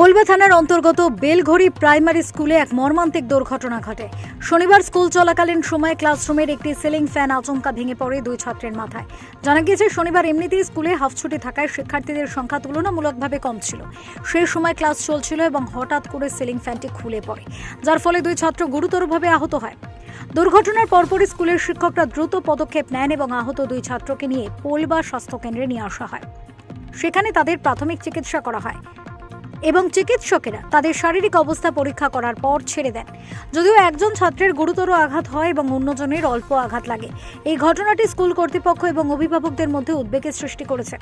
পোলবা থানার অন্তর্গত বেলঘড়ি প্রাইমারি স্কুলে এক মর্মান্তিক দুর্ঘটনা ঘটে। শনিবার স্কুল চলাকালীন সময়ে ক্লাসরুমের একটি সিলিং ফ্যান আচমকা ভেঙে পড়ে দুই ছাত্রের মাথায়। জানা গিয়েছে, শনিবার এমনিতেই স্কুলে হাফ ছুটি থাকায় শিক্ষার্থীদের সংখ্যা তুলনামূলকভাবে কম ছিল। সেই সময় ক্লাস চলছিল এবং হঠাৎ করে সিলিং ফ্যানটি খুলে পড়ে, যার ফলে দুই ছাত্র গুরুতরভাবে আহত হয়। দুর্ঘটনার পরপরই স্কুলের শিক্ষকরা দ্রুত পদক্ষেপ নেন এবং আহত দুই ছাত্রকে নিয়ে পোলবা স্বাস্থ্যকেন্দ্রে নিয়ে আসা হয়। সেখানে তাদের প্রাথমিক চিকিৎসা করা হয়। এবং চিকিৎসকেরা তাদের শারীরিক অবস্থা পরীক্ষা করার পর ছেড়ে দেন। যদিও একজন ছাত্রের গুরুতর আঘাত হয় এবং অন্যজনের অল্প আঘাত লাগে। এই ঘটনাটি স্কুল কর্তৃপক্ষ এবং অভিভাবকদের মধ্যে উদ্বেগের সৃষ্টি করেছে।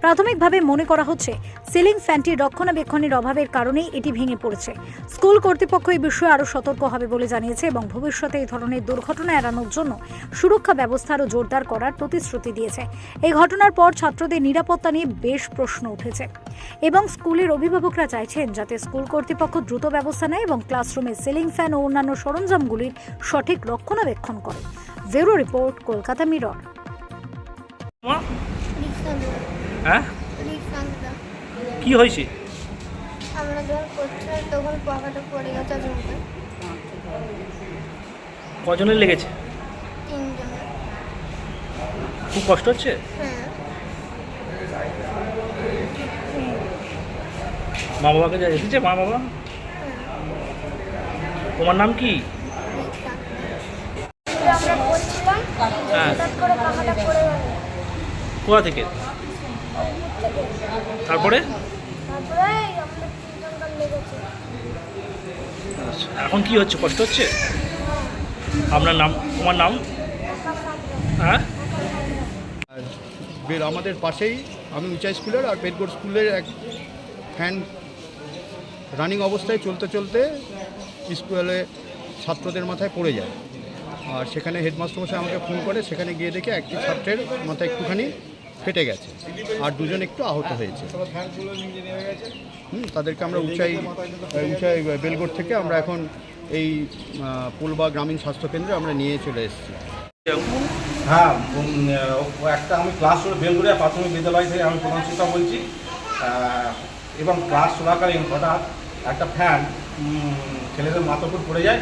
প্রাথমিকভাবে মনে করা হচ্ছে, সিলিং ফ্যানটির রক্ষণাবেক্ষণের অভাবের কারণেই এটি ভেঙে পড়েছে। স্কুল কর্তৃপক্ষ এই বিষয়ে আরও সতর্ক হবে বলে জানিয়েছে এবং ভবিষ্যতে এই ধরনের দুর্ঘটনা এড়ানোর জন্য সুরক্ষা ব্যবস্থা আরও জোরদার করার প্রতিশ্রুতি দিয়েছে। এই ঘটনার পর ছাত্রদের নিরাপত্তা নিয়ে বেশ প্রশ্ন উঠেছে। এবং স্কুলের অভিভাবকরা চাইছেন যাতে স্কুল কর্তৃপক্ষ দ্রুত ব্যবস্থা নেয় এবং ক্লাসরুমে সিলিং ফ্যান ও অন্যান্য সরঞ্জামগুলির সঠিক রক্ষণাবেক্ষণ করে। Bureau report Kolkata mirror. হ্যাঁ? কি হয়েছে? আমরা যখন করছিলাম তখন পাখাটা পড়ে গেছে জমিতে কজনের লেগেছে? খুব কষ্ট হচ্ছে? হ্যাঁ। মা বাবাকে যা এসেছে মা বাবা তোমার নাম কি? হ্যাঁ। কোথা থেকে? তারপরে? আচ্ছা, এখন কি হচ্ছে? কষ্ট হচ্ছে? আপনার নাম তোমার নাম? হ্যাঁ? আমাদের পাশেই আমি উঁচা স্কুলের আর বেদগড় স্কুলের এক ফ্যান রানিং অবস্থায় চলতে চলতে স্কুলে ছাত্রদের মাথায় পড়ে যায়। আর সেখানে হেডমাস্টার মশাই আমাকে ফোন করে, সেখানে গিয়ে দেখে একটি ছাত্রের মাথা একটুখানি ফেটে গেছে আর দুজন একটু আহত হয়েছে। হুম, তাদেরকে আমরা উঁচাই উঁচাই বেলগড় থেকে আমরা এখন এই পুলবা গ্রামীণ স্বাস্থ্যকেন্দ্রে আমরা নিয়ে চলে এসেছি। হ্যাঁ একটা আমি ক্লাস বেলগুড়িয়া প্রাথমিক বিদ্যালয় থেকে আমি প্রধান শিক্ষক বলছি। এবং ক্লাস চলাকালীন হঠাৎ একটা ফ্যান ছেলেদের মাথার উপর পড়ে যায়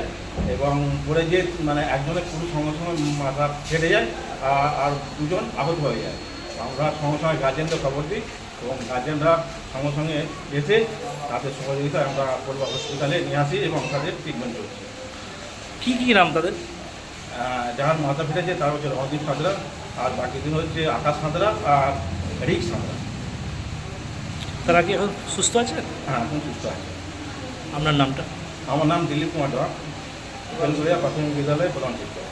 এবং পড়ে গিয়ে মানে একজনের পুরো সঙ্গে সঙ্গে মাথা ফেটে যায় আর- দুজন আহত হয়ে যায়। আমরা সঙ্গে সঙ্গে গার্জেনদের খবর দিই এবং গার্জেনরা সঙ্গে সঙ্গে এসে তাদের সহযোগিতায় আমরা পরিবার হসপিটালে নিয়ে আসি এবং তাদের ট্রিটমেন্ট করছি। কী কী নাম তাদের? যার মাথা ফেটেছে তার হচ্ছে রণদীপ সাঁতরা আর বাকি দিন হচ্ছে আকাশ সাঁতরা আর রিক সাঁতরা। তারা কি এখন সুস্থ আছে? হ্যাঁ এখন সুস্থ আছে। আপনার নামটা? আমার নাম দিলীপ কুমার ধর প্রাথমিক বিদ্যালয়ে প্রধান শিক্ষক।